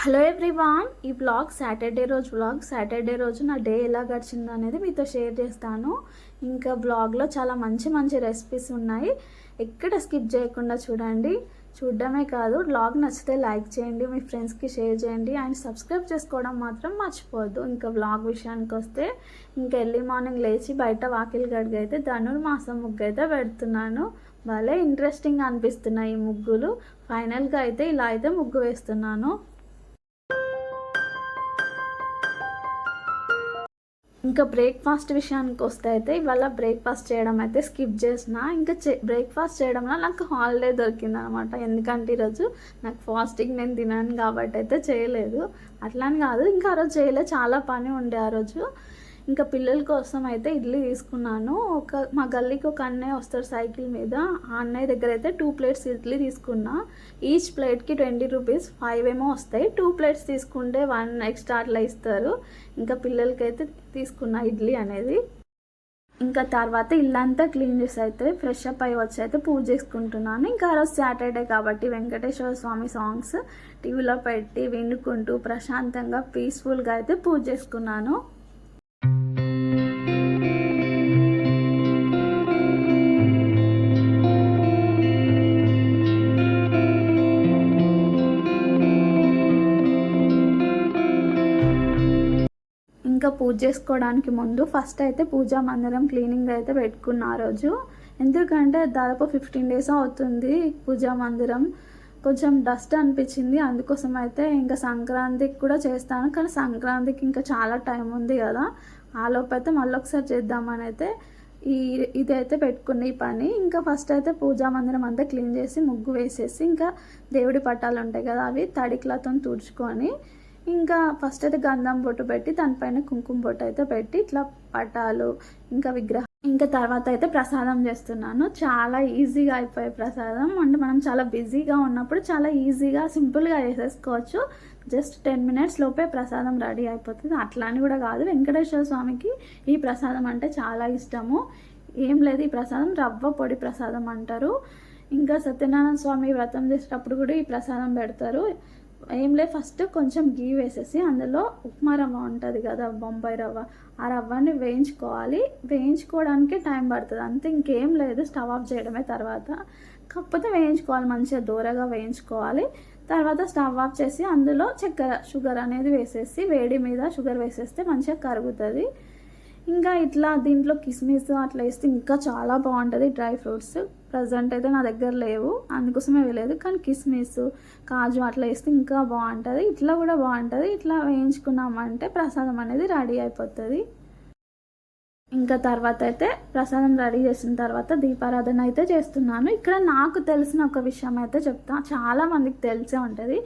Hello everyone ఈ blog Saturday రోజు blog Saturday రోజు నా డే ఎలా గడిచిందో అనేది మీతో షేర్ చేస్తాను. ఇంకా బ్లాగ్లో చాలా మంచి మంచి రెసిపీస్ ఉన్నాయి. ఎక్కడ స్కిప్ చేయకుండా చూడండి. చూడడమే కాదు బ్లాగ్ నచ్చితే లైక్ చేయండి మీ ఫ్రెండ్స్కి షేర్ చేయండి అండ్ సబ్స్క్రైబ్ చేసుకోవడం మాత్రం మర్చిపోవద్దు. ఇంకా బ్లాగ్ విషయానికి వస్తే ఇంకా ఎర్లీ మార్నింగ్ లేచి బయట వాకిలి గడిగైతే ధనుర్మాసం ముగ్గు అయితే పెడుతున్నాను. భలే ఇంట్రెస్టింగ్ అనిపిస్తున్నాయి ఈ ముగ్గులు. ఫైనల్గా అయితే ఇలా అయితే ముగ్గు వేస్తున్నాను. ఇంకా బ్రేక్ఫాస్ట్ విషయానికి వస్తే అయితే ఇవాళ బ్రేక్ఫాస్ట్ చేయడం అయితే స్కిప్ చేసిన. ఇంకా బ్రేక్ఫాస్ట్ చేయడంలో నాకు హాలిడే దొరికింది అనమాట ఎందుకంటే ఈరోజు నాకు ఫాస్టింగ్ నేను తినాను కాబట్టి అయితే చేయలేదు. అట్లా అని కాదు ఇంకా ఆ రోజు చేయలేదు చాలా పని ఉండే ఆ రోజు. ఇంకా పిల్లల కోసం అయితే ఇడ్లీ తీసుకున్నాను. ఒక మా గల్లీకి ఒక అన్నయ్య వస్తాడు సైకిల్ మీద. ఆ అన్నయ్య దగ్గర అయితే టూ ప్లేట్స్ ఇడ్లీ తీసుకున్నా. ఈచ్ ప్లేట్కి ట్వంటీ రూపీస్ ఫైవ్ ఏమో వస్తాయి. టూ ప్లేట్స్ తీసుకుంటే వన్ ఎక్స్ట్రా అట్లా ఇస్తారు. ఇంకా పిల్లలకి అయితే తీసుకున్న ఇడ్లీ అనేది. ఇంకా తర్వాత ఇల్లంతా క్లీన్ చేసి అయితే ఫ్రెష్ అప్ అయ్యి వచ్చి అయితే పూజ చేసుకుంటున్నాను. ఇంకా ఆ రోజు సాటర్డే కాబట్టి వెంకటేశ్వర స్వామి సాంగ్స్ టీవీలో పెట్టి వినుకుంటూ ప్రశాంతంగా పీస్ఫుల్గా అయితే పూజ చేసుకున్నాను. ఇంకా పూజ చేసుకోవడానికి ముందు ఫస్ట్ అయితే పూజా మందిరం క్లీనింగ్ అయితే పెట్టుకున్న ఆ రోజు. ఎందుకంటే దాదాపు ఫిఫ్టీన్ డేస్ అవుతుంది పూజా మందిరం కొంచెం డస్ట్ అనిపించింది. అందుకోసం అయితే ఇంకా సంక్రాంతికి కూడా చేస్తాను. కానీ సంక్రాంతికి ఇంకా చాలా టైం ఉంది కదా. ఆలోపు అయితే మళ్ళీ ఒకసారి చేద్దామని అయితే ఈ ఇదైతే పెట్టుకున్న ఈ పని. ఇంకా ఫస్ట్ అయితే పూజా మందిరం అంతా క్లీన్ చేసి ముగ్గు వేసేసి ఇంకా దేవుడి పట్టాలు ఉంటాయి కదా అవి తడి క్లాత్తో తుడుచుకొని ఇంకా ఫస్ట్ అయితే గంధం బొట్టు పెట్టి దానిపైన కుంకుమ బొట్టు అయితే పెట్టి ఇట్లా పటాలు ఇంకా విగ్రహం ఇంకా తర్వాత అయితే ప్రసాదం చేస్తున్నాను. చాలా ఈజీగా అయిపోయే ప్రసాదం. అంటే మనం చాలా బిజీగా ఉన్నప్పుడు చాలా ఈజీగా సింపుల్గా చేసేసుకోవచ్చు. జస్ట్ టెన్ మినిట్స్ లోపే ప్రసాదం రెడీ అయిపోతుంది. అట్లా అని కూడా కాదు వెంకటేశ్వర స్వామికి ఈ ప్రసాదం అంటే చాలా ఇష్టము. ఏం లేదు ఈ ప్రసాదం రవ్వ పొడి ప్రసాదం అంటారు. ఇంకా సత్యనారాయణ స్వామి వ్రతం చేసేటప్పుడు కూడా ఈ ప్రసాదం పెడతారు. ఏం లేదు ఫస్ట్ కొంచెం గీ వేసేసి అందులో ఉప్మా రవ్వ ఉంటుంది కదా బొంబాయి రవ్వ. ఆ రవ్వని వేయించుకోవాలి. వేయించుకోవడానికి టైం పడుతుంది. అంతే ఇంకేం లేదు స్టవ్ ఆఫ్ చేయడమే తర్వాత. కాకపోతే వేయించుకోవాలి మంచిగా దూరగా వేయించుకోవాలి. తర్వాత స్టవ్ ఆఫ్ చేసి అందులో చక్కెర షుగర్ అనేది వేసేసి వేడి మీద షుగర్ వేసేస్తే మంచిగా కరుగుతుంది. ఇంకా ఇట్లా దీంట్లో కిస్మిస్ అట్లా వేస్తే ఇంకా చాలా బాగుంటుంది డ్రై ఫ్రూట్స్. ప్రజెంట్ అయితే నా దగ్గర లేవు. అందుకోసమే వేయలేదు కానీ కిస్మిస్ కాజు అట్లా వేస్తే ఇంకా బాగుంటుంది. ఇట్లా కూడా బాగుంటుంది. ఇట్లా వేయించుకున్నామంటే ప్రసాదం అనేది రెడీ అయిపోతుంది. ఇంకా తర్వాత అయితే ప్రసాదం రెడీ చేసిన తర్వాత దీపారాధన అయితే చేస్తున్నాను. ఇక్కడ నాకు తెలిసిన ఒక విషయం అయితే చెప్తా. చాలా మందికి తెలిసే ఉంటుంది.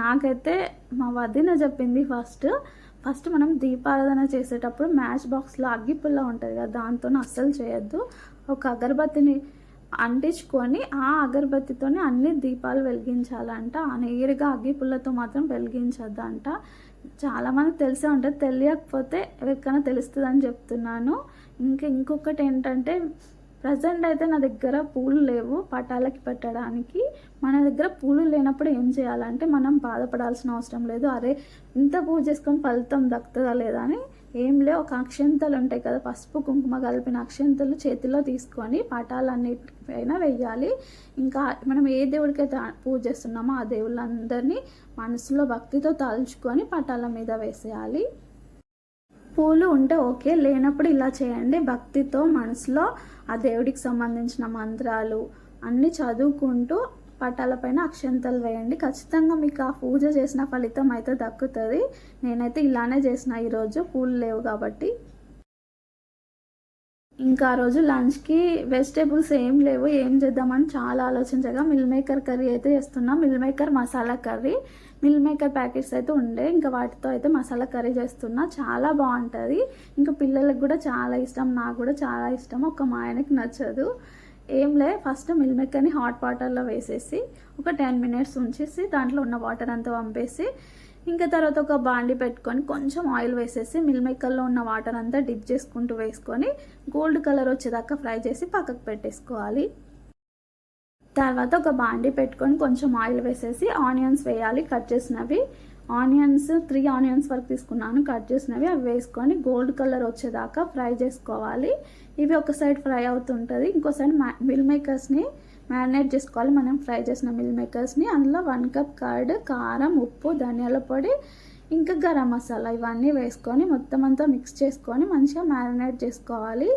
నాకైతే మా వదిన చెప్పింది ఫస్ట్ ఫస్ట్ మనం దీపారాధన చేసేటప్పుడు మ్యాచ్ బాక్స్లో అగ్గిపుల్ల ఉంటుంది కదా దాంతో అస్సలు చేయొద్దు. ఒక అగరబత్తిని అంటించుకొని ఆ అగరబత్తితోనే అన్ని దీపాలు వెలిగించాలంట. ఆ నేరుగా అగ్గిపుల్లతో మాత్రం వెలిగించద్దంట. చాలామంది తెలిసే ఉంటుంది. తెలియకపోతే ఎవరికైనా తెలుస్తుందని చెప్తున్నాను. ఇంకా ఇంకొకటి ఏంటంటే ప్రజెంట్ అయితే నా దగ్గర పూలు లేవు. పటాలకి పెట్టడానికి మన దగ్గర పూలు లేనప్పుడు ఏం చేయాలంటే మనం బాధపడాల్సిన అవసరం లేదు. అరే ఇంత పూజ చేసుకొని ఫలితం దక్కుతుందా లేదా అని ఏం లేవు. ఒక అక్షంతలు ఉంటాయి కదా పసుపు కుంకుమ కలిపిన అక్షంతలు చేతిలో తీసుకొని పటాలన్నిటిపైన వెయ్యాలి. ఇంకా మనం ఏ దేవుడికైతే పూజ చేస్తున్నామో ఆ దేవుళ్ళందరినీ మనసులో భక్తితో తలుచుకొని పటాల మీద వేసేయాలి. పూలు ఉంటే ఓకే లేనప్పుడు ఇలా చేయండి. భక్తితో మనసులో ఆ దేవుడికి సంబంధించిన మంత్రాలు అన్నీ చదువుకుంటూ పటాలపైన అక్షంతలు వేయండి. ఖచ్చితంగా మీకు ఆ పూజ చేసిన ఫలితం అయితే దక్కుతుంది. నేనైతే ఇలానే చేసిన ఈరోజు. పూలు లేవు కాబట్టి ఇంకా ఆ రోజు లంచ్కి వెజిటేబుల్స్ ఏం లేవు ఏం చేద్దామని చాలా ఆలోచించగా మిల్ మేకర్ కర్రీ అయితే చేస్తున్నా. Meal maker masala curry meal maker packets అయితే ఉండే. ఇంకా వాటితో అయితే మసాలా కర్రీ చేస్తున్నా. చాలా బాగుంటుంది. ఇంకా పిల్లలకు కూడా చాలా ఇష్టం నాకు కూడా చాలా ఇష్టం. ఒక మా ఆయనకి నచ్చదు. ఏం లే ఫస్ట్ మిల్ మేకర్ని హాట్ వాటర్లో వేసేసి ఒక టెన్ మినిట్స్ ఉంచేసి దాంట్లో ఉన్న వాటర్ అంతా పంపేసి ఇంకా తర్వాత ఒక బాండి పెట్టుకొని కొంచెం ఆయిల్ వేసేసి మిల్ మేకర్లో ఉన్న వాటర్ అంతా డిప్ చేసుకుంటూ వేసుకొని గోల్డ్ కలర్ వచ్చేదాకా ఫ్రై చేసి పక్కకు పెట్టేసుకోవాలి. తర్వాత ఒక బాండి పెట్టుకొని కొంచెం ఆయిల్ వేసేసి ఆనియన్స్ వేయాలి కట్ చేసినవి. ఆనియన్స్ త్రీ ఆనియన్స్ వరకు తీసుకున్నాను కట్ చేసినవి. అవి వేసుకొని గోల్డ్ కలర్ వచ్చేదాకా ఫ్రై చేసుకోవాలి. ఇవి ఒక సైడ్ ఫ్రై అవుతుంటుంది ఇంకో సైడ్ మిల్ మేకర్స్ని మ్యారినేట్ చేసుకోవాలి. మనం ఫ్రై చేసిన మిల్ మేకర్స్ని అందులో వన్ కప్ కర్డ్ కారం ఉప్పు ధనియాల పొడి ఇంకా గరం మసాలా ఇవన్నీ వేసుకొని మొత్తం అంతా మిక్స్ చేసుకొని మంచిగా మ్యారినేట్ చేసుకోవాలి.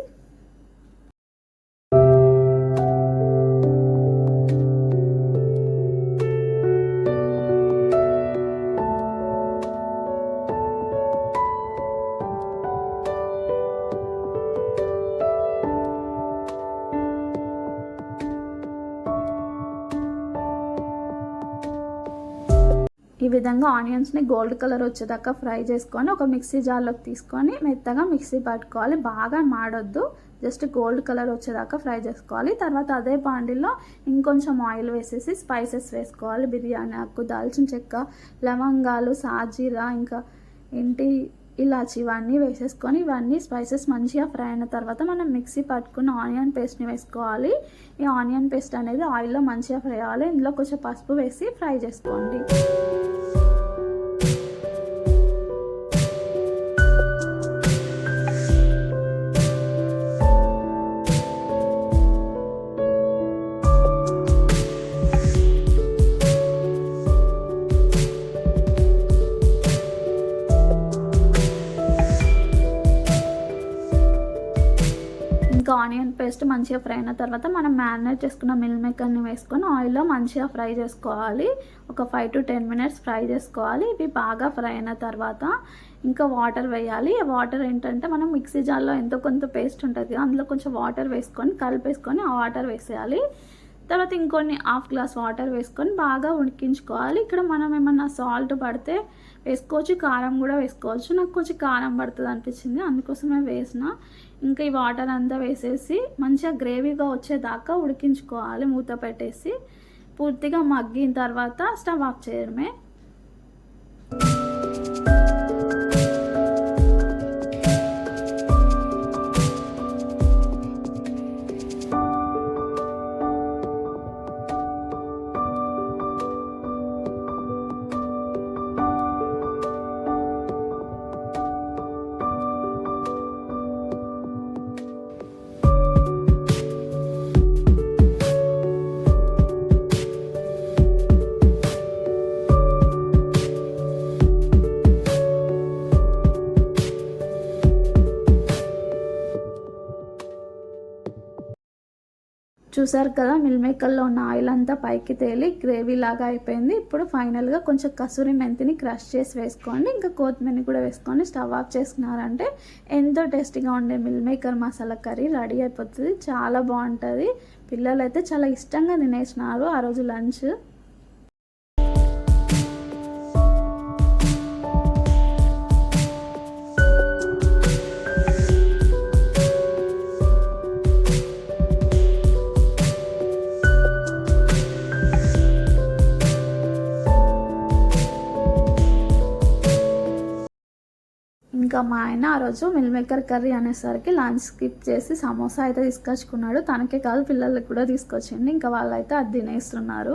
విధంగా ఆనియన్స్ని గోల్డ్ కలర్ వచ్చేదాకా ఫ్రై చేసుకొని ఒక మిక్సీ జార్లోకి తీసుకొని మెత్తగా మిక్సీ పట్టుకోవాలి. బాగా మాడొద్దు. జస్ట్ గోల్డ్ కలర్ వచ్చేదాకా ఫ్రై చేసుకోవాలి. తర్వాత అదే పాండిలో ఇంకొంచెం ఆయిల్ వేసేసి స్పైసెస్ వేసుకోవాలి. బిర్యానీ ఆకు దాల్చిన చెక్క లవంగాలు సాజీరా ఇంకా ఏంటి ఇలాచి ఇవన్నీ వేసేసుకొని ఇవన్నీ స్పైసెస్ మంచిగా ఫ్రై అయిన తర్వాత మనం మిక్సీ పట్టుకున్న ఆనియన్ పేస్ట్ని వేసుకోవాలి. ఈ ఆనియన్ పేస్ట్ అనేది ఆయిల్లో మంచిగా ఫ్రై అవ్వాలి. ఇందులో కొంచెం పసుపు వేసి ఫ్రై చేసుకోండి. జస్ట్ మంచిగా ఫ్రై అయిన తర్వాత మనం మ్యారినేట్ చేసుకున్న మిల్ మేకర్ని వేసుకొని ఆయిల్లో మంచిగా ఫ్రై చేసుకోవాలి. ఒక five to ten minutes fry చేసుకోవాలి. ఇవి బాగా ఫ్రై అయిన తర్వాత ఇంకా వాటర్ వేయాలి. వాటర్ ఏంటంటే మనం మిక్సీ జార్లో ఎంతో కొంత పేస్ట్ ఉంటుంది అందులో కొంచెం వాటర్ వేసుకొని కలిపేసుకొని ఆ వాటర్ వేసేయాలి. తర్వాత ఇంకొన్ని హాఫ్ గ్లాస్ వాటర్ వేసుకొని బాగా ఉడికించుకోవాలి. ఇక్కడ మనం ఏమన్నా సాల్ట్ పడితే వేసుకోవచ్చు కారం కూడా వేసుకోవచ్చు. నాకు కొంచెం కారం పడుతుంది అనిపించింది అందుకోసమే వేసిన. ఇంకా ఈ వాటర్ అంతా వేసేసి మంచిగా గ్రేవీగా వచ్చేదాకా ఉడికించుకోవాలి మూత పెట్టేసి. పూర్తిగా మగ్గిన తర్వాత స్టవ్ ఆఫ్ చేయడమే. చూసారు కదా మిల్ మేకర్లో ఉన్న ఆయిల్ అంతా పైకి తేలి గ్రేవీ లాగా అయిపోయింది. ఇప్పుడు ఫైనల్గా కొంచెం కసూరి మెంతిని క్రష్ చేసి వేసుకోండి. ఇంకా కొత్తిమీర కూడా వేసుకొని స్టవ్ ఆఫ్ చేసుకున్నారంటే ఎంతో టేస్టీగా ఉండే meal maker masala curry ready అయిపోతుంది. చాలా బాగుంటుంది. పిల్లలు అయితే చాలా ఇష్టంగా తినేసినారు ఆ రోజు లంచ్. ఇంకా మా ఆయన ఆ రోజు మిల్ మేకర్ కర్రీ అనేసరికి లంచ్ స్కిప్ చేసి సమోసా అయితే తీసుకొచ్చుకున్నాడు. తనకే కాదు పిల్లలకి కూడా తీసుకొచ్చింది ఇంకా వాళ్ళైతే అది తినేస్తున్నారు.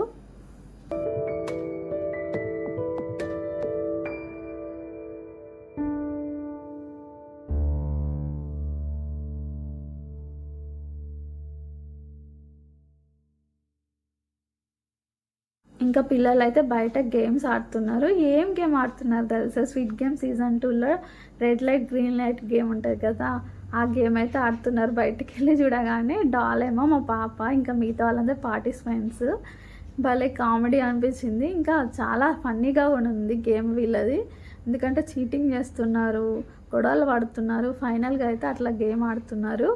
ఇంకా పిల్లలు అయితే బయట గేమ్స్ ఆడుతున్నారు. ఏం గేమ్ ఆడుతున్నారు తెలుసా? స్వీట్ గేమ్ సీజన్ టూలో red light green light game ఉంటుంది కదా? ఆ గేమ్ అయితే ఆడుతున్నారు బయటికి వెళ్ళి చూడగానే. డాల్ ఏమో మా పాప ఇంకా మిగతా వాళ్ళందరూ పార్టిసిపెంట్స్. భలే కామెడీ అనిపించింది. ఇంకా చాలా ఫన్నీగా కూడా ఉంది గేమ్ వీళ్ళది. ఎందుకంటే చీటింగ్ చేస్తున్నారు గొడవలు పడుతున్నారు. ఫైనల్గా అయితే అట్లా గేమ్ ఆడుతున్నారు.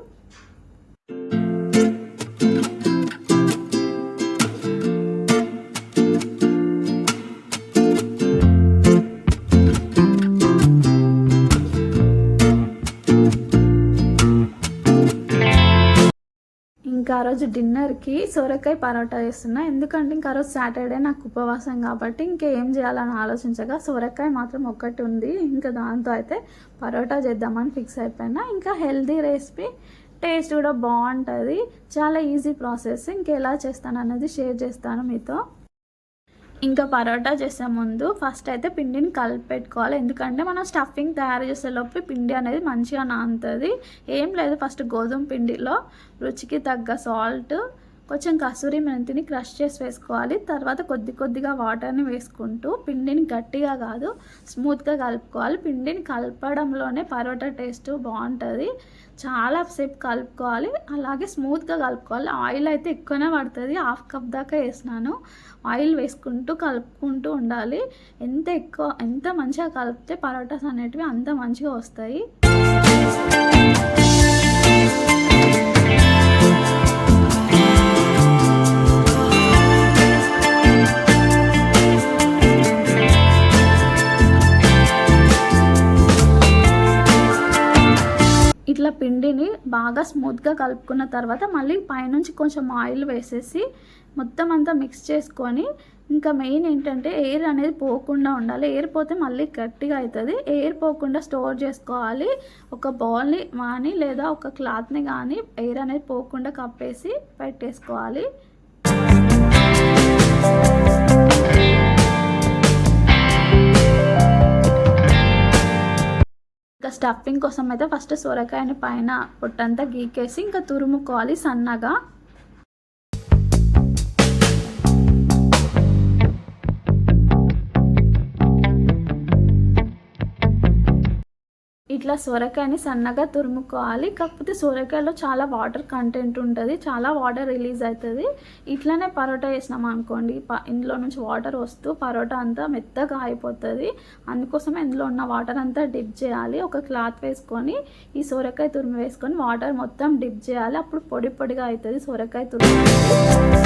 ఆ రోజు డిన్నర్కి సొరకాయ పరోటా చేస్తున్నా. ఎందుకంటే ఇంకా ఆ రోజు సాటర్డే నాకు ఉపవాసం కాబట్టి ఇంకేం చేయాలని ఆలోచించగా సొరకాయ మాత్రం ఒక్కటి ఉంది. ఇంకా దాంతో అయితే పరోటా చేద్దామని ఫిక్స్ అయిపోయినా. ఇంకా హెల్దీ రెసిపీ టేస్ట్ కూడా బాగుంటుంది. చాలా ఈజీ ప్రాసెస్. ఇంకెలా చేస్తాను అన్నది షేర్ చేస్తాను మీతో. ఇంకా పరోటా చేసే ముందు ఫస్ట్ అయితే పిండిని కలిపి పెట్టుకోవాలి ఎందుకంటే మనం స్టఫింగ్ తయారు చేసే లోపు పిండి అనేది మంచిగా నానుతుంది. ఏం లేదు ఫస్ట్ గోధుమ పిండిలో రుచికి తగ్గ సాల్ట్ కొంచెం కసూరి మెంతిని క్రష్ చేసి వేసుకోవాలి. తర్వాత కొద్ది కొద్దిగా వాటర్ని వేసుకుంటూ పిండిని గట్టిగా కాదు స్మూత్గా కలుపుకోవాలి. పిండిని కలపడంలోనే పరోటా టేస్ట్ బాగుంటుంది. చాలా సేపు కలుపుకోవాలి. అలాగే స్మూత్గా కలుపుకోవాలి. ఆయిల్ అయితే ఎక్కువనే పడుతుంది. హాఫ్ కప్ దాకా వేసినాను. ఆయిల్ వేసుకుంటూ కలుపుకుంటూ ఉండాలి. ఎంత ఎక్కువ ఎంత మంచిగా కలిపితే పరోటాస్ అనేటివి అంత మంచిగా వస్తాయి. పిండిని బాగా స్మూత్గా కలుపుకున్న తర్వాత మళ్ళీ పైనుంచి కొంచెం ఆయిల్ వేసేసి మొత్తం అంతా మిక్స్ చేసుకొని ఇంకా మెయిన్ ఏంటంటే ఎయిర్ అనేది పోకుండా ఉండాలి. ఎయిర్ పోతే మళ్ళీ గట్టిగా అవుతుంది ఎయిర్ పోకుండా స్టోర్ చేసుకోవాలి. ఒక బౌల్ని కానీ లేదా ఒక క్లాత్ని కానీ ఎయిర్ అనేది పోకుండా కప్పేసి పెట్టేసుకోవాలి. స్టఫింగ్ కోసం అయితే ఫస్ట్ సొరకాయని పైన పొట్టంతా గీకేసి ఇంకా తురుముకోవాలి సన్నగా. ఇట్లా సొరకాయని సన్నగా తురుముకోవాలి. కాకపోతే సొరకాయలో చాలా వాటర్ కంటెంట్ ఉంటుంది. చాలా వాటర్ రిలీజ్ అవుతుంది ఇట్లానే పరోటా వేసినాం అనుకోండి. ఇందులో నుంచి వాటర్ వస్తూ పరోటా అంతా మెత్తగా అయిపోతుంది. అందుకోసం ఇందులో ఉన్న వాటర్ అంతా డిప్ చేయాలి. ఒక క్లాత్ వేసుకొని ఈ సొరకాయ తురుము వేసుకొని వాటర్ మొత్తం డిప్ చేయాలి. అప్పుడు పొడి పొడిగా అవుతుంది సొరకాయ తురుము.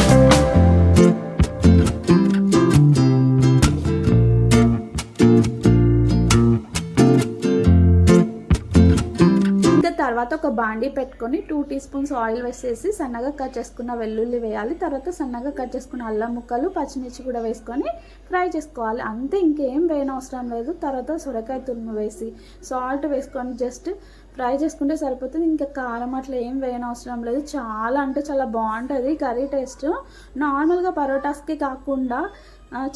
తర్వాత ఒక బాండీ పెట్టుకొని టూ టీ స్పూన్స్ ఆయిల్ వేసేసి సన్నగా కట్ చేసుకున్న వెల్లుల్లి వేయాలి. తర్వాత సన్నగా కట్ చేసుకున్న అల్లం ముక్కలు పచ్చిమిర్చి కూడా వేసుకొని ఫ్రై చేసుకోవాలి. అంతే ఇంకేం వేయనవసరం లేదు. తర్వాత సొరకాయ తురుము వేసి సాల్ట్ వేసుకొని జస్ట్ ఫ్రై చేసుకుంటే సరిపోతుంది. ఇంకా కారం అట్లా ఏం వేయనవసరం లేదు. చాలా అంటే చాలా బాగుంటుంది. Curry taste. నార్మల్గా పరోటాస్కి కాకుండా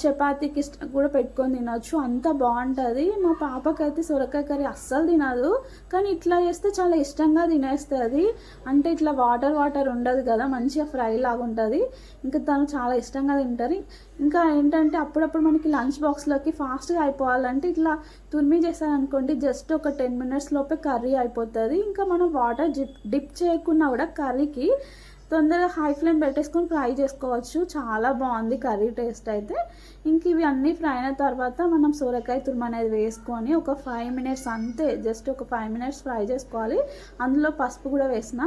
చపాతీకి కూడా పెట్టుకొని తినచ్చు. అంత బాగుంటుంది. మా పాపకైతే సొరకాయ కర్రీ అస్సలు తినదు. కానీ ఇట్లా చేస్తే చాలా ఇష్టంగా తినేస్తుంది. అంటే ఇట్లా వాటర్ వాటర్ ఉండదు కదా మంచిగా ఫ్రై లాగా ఉంటుంది. ఇంకా తను చాలా ఇష్టంగా తింటారు ఇంకా ఏంటంటే అప్పుడప్పుడు మనకి లంచ్ బాక్స్లోకి ఫాస్ట్గా అయిపోవాలంటే ఇట్లా తురిమి చేశారనుకోండి జస్ట్ ఒక టెన్ మినిట్స్ లోపే కర్రీ అయిపోతుంది. ఇంకా మనం వాటర్ డిప్ చేయకుండా కూడా కర్రీకి తొందరగా హై ఫ్లేమ్ పెట్టేసుకొని ఫ్రై చేసుకోవచ్చు. చాలా బాగుంది కర్రీ టేస్ట్ అయితే. ఇంక ఇవి అన్నీ ఫ్రై అయిన తర్వాత మనం సొరకాయ తురుము అనేది వేసుకొని ఒక ఫైవ్ మినిట్స్ అంతే జస్ట్ ఒక ఫైవ్ మినిట్స్ ఫ్రై చేసుకోవాలి. అందులో పసుపు కూడా వేసిన.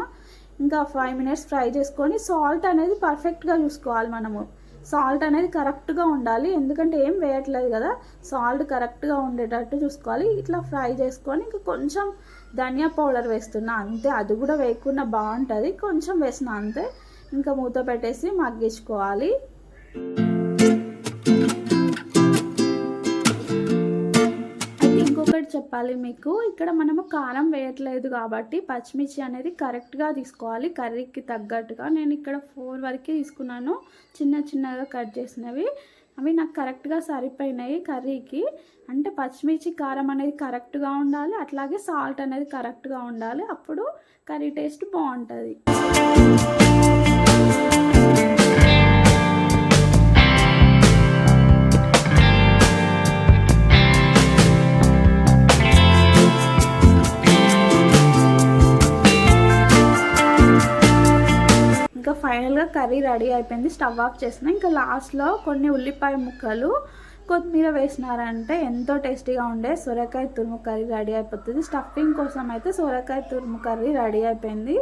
ఇంకా ఫైవ్ మినిట్స్ ఫ్రై చేసుకొని సాల్ట్ అనేది పర్ఫెక్ట్గా చూసుకోవాలి మనము. సాల్ట్ అనేది కరెక్ట్గా ఉండాలి. ఎందుకంటే ఏం వేయట్లేదు కదా. సాల్ట్ కరెక్ట్గా ఉండేటట్టు చూసుకోవాలి. ఇట్లా ఫ్రై చేసుకొని ఇంకా కొంచెం ధనియా పౌడర్ వేస్తున్నా అంతే. అది కూడా వేయకుండా బాగుంటుంది. కొంచెం వేసిన అంతే. ఇంకా మూత పెట్టేసి మగ్గించుకోవాలి. ఇంకొకటి చెప్పాలి మీకు. ఇక్కడ మనము కారం వేయట్లేదు కాబట్టి పచ్చిమిర్చి అనేది కరెక్ట్గా తీసుకోవాలి. కర్రీకి తగ్గట్టుగా. నేను ఇక్కడ ఫోర్ వరకు తీసుకున్నాను. చిన్న చిన్నగా కట్ చేసినవి. అవి నాకు కరెక్ట్గా సరిపోయినాయి కర్రీకి. అంటే పచ్చిమిర్చి కారం అనేది కరెక్ట్గా ఉండాలి అట్లాగే సాల్ట్ అనేది కరెక్ట్గా ఉండాలి. అప్పుడు కర్రీ టేస్ట్ బాగుంటుంది. ఫైనల్గా కర్రీ రెడీ అయిపోయింది. స్టవ్ ఆఫ్ చేసిన. ఇంకా లాస్ట్లో కొన్ని ఉల్లిపాయ ముక్కలు కొత్తిమీర వేసినారంటే ఎంతో టేస్టీగా ఉండే సొరకాయ తురుము కర్రీ రెడీ అయిపోతుంది. స్టఫింగ్ కోసం అయితే సొరకాయ తురుము కర్రీ రెడీ అయిపోయింది.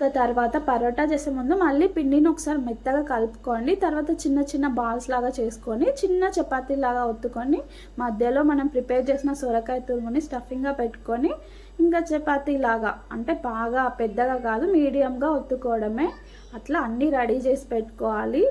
ఇంకా తర్వాత పరోటా చేసే ముందు మళ్ళీ పిండిని ఒకసారి మెత్తగా కలుపుకోండి. తర్వాత చిన్న చిన్న బాల్స్ లాగా చేసుకొని చిన్న చపాతీ లాగా ఒత్తుకొని మధ్యలో మనం ప్రిపేర్ చేసిన సొరకాయ తురుముని స్టఫింగ్గా పెట్టుకొని ఇంకా చపాతీ లాగా అంటే బాగా పెద్దగా కాదు మీడియంగా ఒత్తుకోవడమే. అట్లా అన్నీ రెడీ చేసి పెట్టుకోవాలి.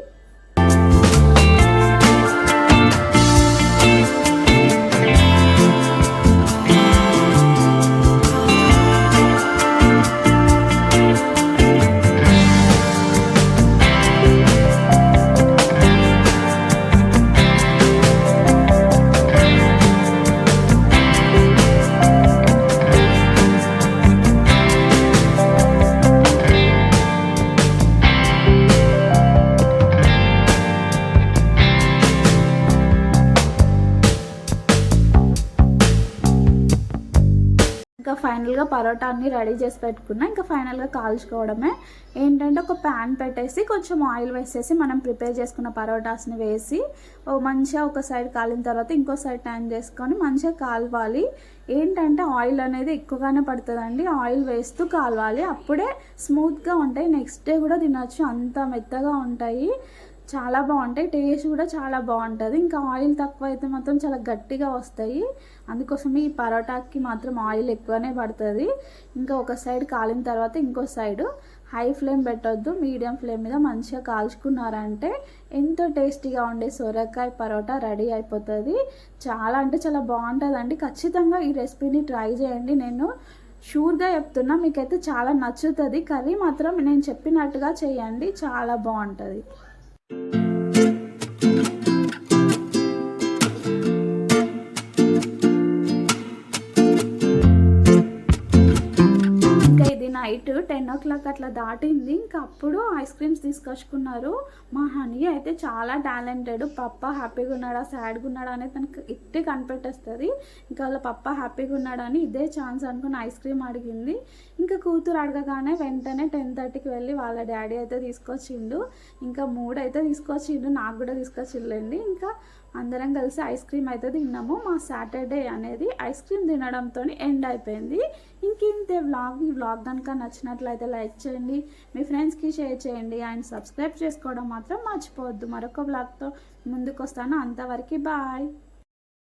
రెడీ చేసి పెట్టుకున్నా. ఇంకా ఫైనల్గా కాల్చుకోవడమే. ఏంటంటే ఒక ప్యాన్ పెట్టేసి కొంచెం ఆయిల్ వేసేసి మనం ప్రిపేర్ చేసుకున్న పరోటాస్ని వేసి మంచిగా ఒక సైడ్ కాలిన తర్వాత ఇంకో సైడ్ టర్న్ చేసుకొని మంచిగా కాలవాలి. ఏంటంటే ఆయిల్ అనేది ఎక్కువగానే పడుతుందండి. ఆయిల్ వేస్తూ కాలవాలి. అప్పుడే స్మూత్గా ఉంటాయి. నెక్స్ట్ డే కూడా తినచ్చు. అంత మెత్తగా ఉంటాయి. చాలా బాగుంటాయి. టేస్ట్ కూడా చాలా బాగుంటుంది. ఇంకా ఆయిల్ తక్కువ అయితే మాత్రం చాలా గట్టిగా వస్తాయి. అందుకోసం ఈ పరోటాకి మాత్రం ఆయిల్ ఎక్కువనే పడుతుంది. ఇంకా ఒక సైడ్ కాలిన తర్వాత ఇంకో సైడ్ హై ఫ్లేమ్ పెట్టొద్దు. మీడియం ఫ్లేమ్ మీద మంచిగా కాల్చుకున్నారంటే ఎంతో టేస్టీగా ఉండే సొరకాయ పరోటా రెడీ అయిపోతుంది. చాలా అంటే చాలా బాగుంటుందండి. ఖచ్చితంగా ఈ రెసిపీని ట్రై చేయండి. నేను షూర్గా చెప్తున్నా. మీకైతే చాలా నచ్చుతుంది. కర్రీ మాత్రం నేను చెప్పినట్టుగా చేయండి. చాలా బాగుంటుంది. ఇంకా నైట్ టెన్ ఓ క్లాక్ అట్లా దాటింది. ఇంకా అప్పుడు ఐస్ క్రీమ్స్ తీసుకొచ్చుకున్నారు. మా హనీ అయితే చాలా టాలెంటెడ్. పప్ప హ్యాపీగా ఉన్నాడా సాడ్గా ఉన్నాడా అనేది తనకి ఇట్టే కనిపెట్టేస్తుంది. ఇంకా వాళ్ళ పప్ప హ్యాపీగా ఉన్నాడని ఇదే ఛాన్స్ అనుకుని ఐస్ క్రీమ్ అడిగింది. ఇంకా కూతురు అడగగానే వెంటనే టెన్ థర్టీకి వెళ్ళి వాళ్ళ డాడీ అయితే తీసుకొచ్చిండు. ఇంకా మూడు అయితే తీసుకొచ్చిండు నాకు కూడా తీసుకొచ్చిండండి ఇంకా అందరం కలిసి ఐస్ క్రీమ్ అయితే తిన్నాము. మా సాటర్డే అనేది ఐస్ క్రీమ్ తినడంతో ఎండ్ అయిపోయింది. ఇంకింతే వ్లాగ్. ఈ వ్లాగ్ కనుక నచ్చినట్లయితే లైక్ చేయండి మీ ఫ్రెండ్స్కి షేర్ చేయండి అండ్ సబ్స్క్రైబ్ చేసుకోవడం మాత్రం మర్చిపోవద్దు. మరొక వ్లాగ్తో ముందుకు వస్తాను అంతవరకు బాయ్.